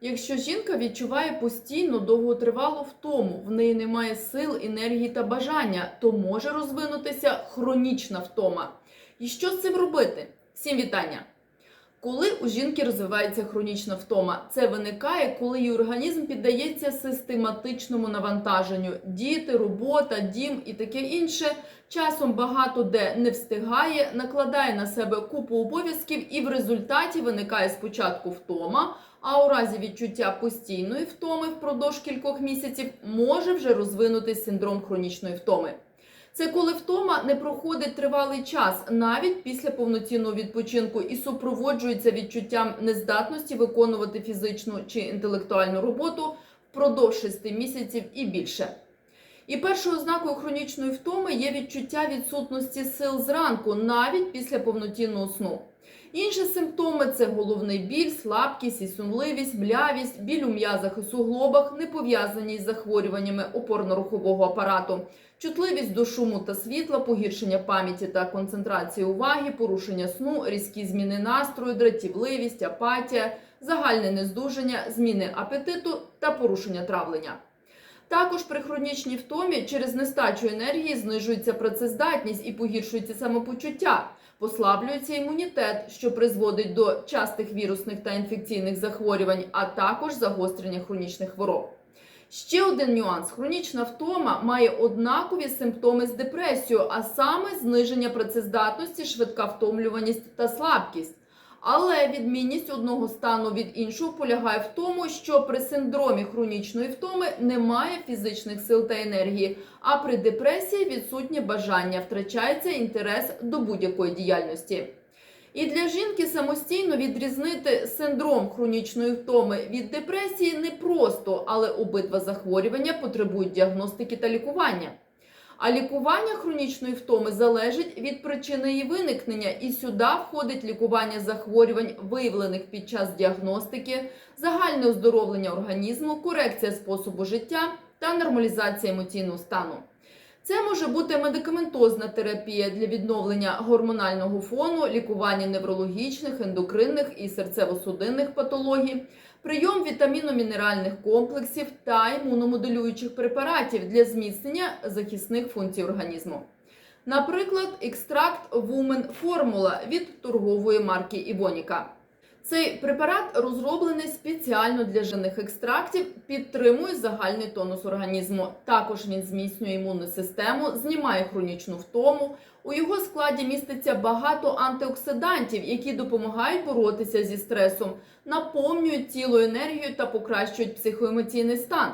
Якщо жінка відчуває постійну довготривалу втому, в неї немає сил, енергії та бажання, то може розвинутися хронічна втома. І що з цим робити? Всім вітання! Коли у жінки розвивається хронічна втома, це виникає, коли її організм піддається систематичному навантаженню. Діти, робота, дім і таке інше. Часом багато де не встигає, накладає на себе купу обов'язків, і в результаті виникає спочатку втома. А у разі відчуття постійної втоми впродовж кількох місяців може вже розвинутись синдром хронічної втоми. Це коли втома не проходить тривалий час, навіть після повноцінного відпочинку, і супроводжується відчуттям нездатності виконувати фізичну чи інтелектуальну роботу впродовж 6 місяців і більше. І першою ознакою хронічної втоми є відчуття відсутності сил зранку, навіть після повноцінного сну. Інші симптоми це головний біль, слабкість і сумливість, млявість, біль у м'язах і суглобах, не пов'язані із захворюваннями опорно-рухового апарату, чутливість до шуму та світла, погіршення пам'яті та концентрації уваги, порушення сну, різкі зміни настрою, дратівливість, апатія, загальне нездужання, зміни апетиту та порушення травлення. Також при хронічній втомі через нестачу енергії знижується працездатність і погіршується самопочуття, послаблюється імунітет, що призводить до частих вірусних та інфекційних захворювань, а також загострення хронічних хвороб. Ще один нюанс: хронічна втома має однакові симптоми з депресією, а саме зниження працездатності, швидка втомлюваність та слабкість. Але відмінність одного стану від іншого полягає в тому, що при синдромі хронічної втоми немає фізичних сил та енергії, а при депресії відсутнє бажання, втрачається інтерес до будь-якої діяльності. І для жінки самостійно відрізнити синдром хронічної втоми від депресії непросто, але обидва захворювання потребують діагностики та лікування. А лікування хронічної втоми залежить від причини її виникнення, і сюди входить лікування захворювань, виявлених під час діагностики, загальне оздоровлення організму, корекція способу життя та нормалізація емоційного стану. Це може бути медикаментозна терапія для відновлення гормонального фону, лікування неврологічних, ендокринних і серцево-судинних патологій, прийом вітаміно-мінеральних комплексів та імуномоделюючих препаратів для зміцнення захисних функцій організму. Наприклад, екстракт Вумен Формула від торгової марки Івоніка. Цей препарат розроблений спеціально для жирних екстрактів, підтримує загальний тонус організму. Також він зміцнює імунну систему, знімає хронічну втому. У його складі міститься багато антиоксидантів, які допомагають боротися зі стресом, наповнюють тіло енергією та покращують психоемоційний стан.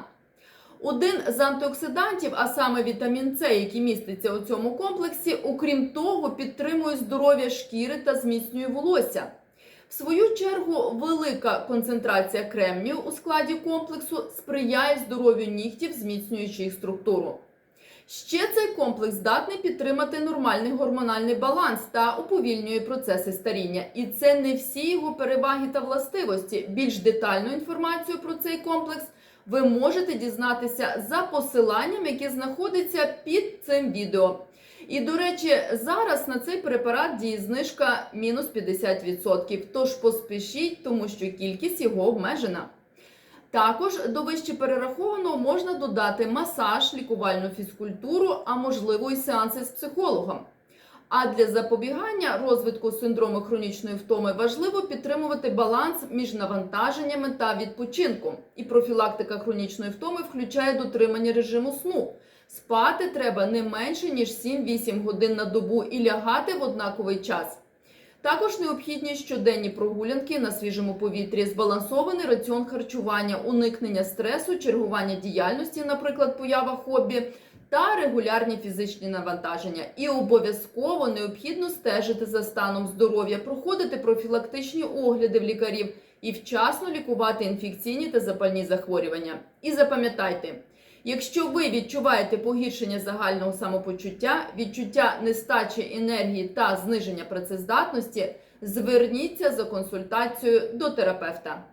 Один з антиоксидантів, а саме вітамін С, який міститься у цьому комплексі, окрім того, підтримує здоров'я шкіри та зміцнює волосся. Свою чергу, велика концентрація кремнію у складі комплексу сприяє здоров'ю нігтів, зміцнюючи їх структуру. Ще цей комплекс здатний підтримати нормальний гормональний баланс та уповільнює процеси старіння. І це не всі його переваги та властивості. Більш детальну інформацію про цей комплекс ви можете дізнатися за посиланням, яке знаходиться під цим відео. І, до речі, зараз на цей препарат діє знижка мінус 50%. Тож поспішіть, тому що кількість його обмежена. Також до вище перерахованого можна додати масаж, лікувальну фізкультуру, а можливо і сеанси з психологом. А для запобігання розвитку синдрому хронічної втоми важливо підтримувати баланс між навантаженнями та відпочинком. І профілактика хронічної втоми включає дотримання режиму сну. Спати треба не менше ніж 7-8 годин на добу і лягати в однаковий час. Також необхідні щоденні прогулянки на свіжому повітрі, збалансований раціон харчування, уникнення стресу, чергування діяльності, наприклад, поява хобі, та регулярні фізичні навантаження. І обов'язково необхідно стежити за станом здоров'я, проходити профілактичні огляди в лікарів і вчасно лікувати інфекційні та запальні захворювання. І запам'ятайте. Якщо ви відчуваєте погіршення загального самопочуття, відчуття нестачі енергії та зниження працездатності, зверніться за консультацією до терапевта.